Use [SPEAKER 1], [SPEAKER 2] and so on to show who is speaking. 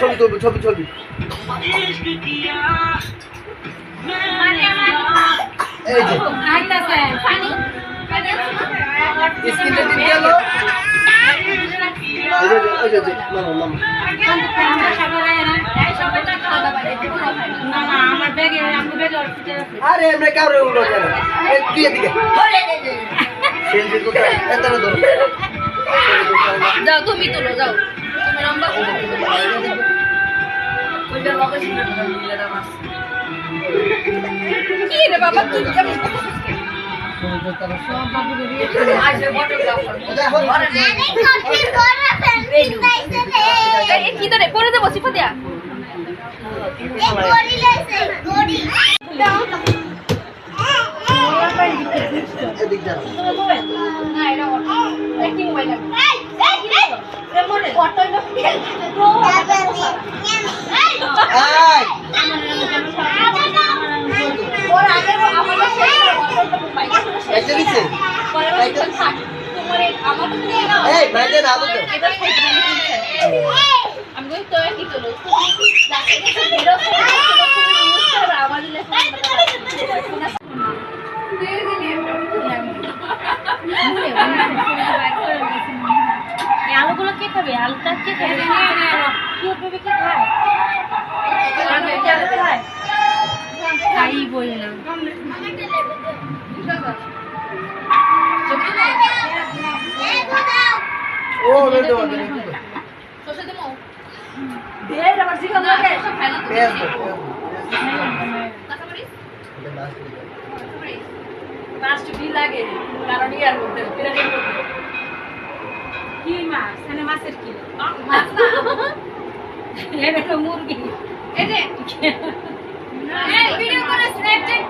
[SPEAKER 1] ছবি ছবি ছবি এই যে স্ক্রিনটা টিপ গেল আরে আমরা কাউরে উড়ো কেন এদিকে এত ধরো
[SPEAKER 2] যাও তুমি তুলো যাও। তুমি লম্বা কি রে বাবা তুই এই কি ধরে করে দেবো সিফা দিয়া
[SPEAKER 1] এদিক
[SPEAKER 2] না এটা আমাদের কে
[SPEAKER 3] খাবে? আলুটা কে খাবে? কি কে খায়? তাই বলে না।
[SPEAKER 1] রে দাও রে
[SPEAKER 2] সরষে দেবো
[SPEAKER 3] ঢের আবার জিগাম লাগে। কারণ ইয়ার মধ্যে কি মাছ মানে মাছের কি
[SPEAKER 2] মাছ না
[SPEAKER 3] এটা মুরগি
[SPEAKER 2] এই যে ভিডিও করে স্ন্যাপচ্যাট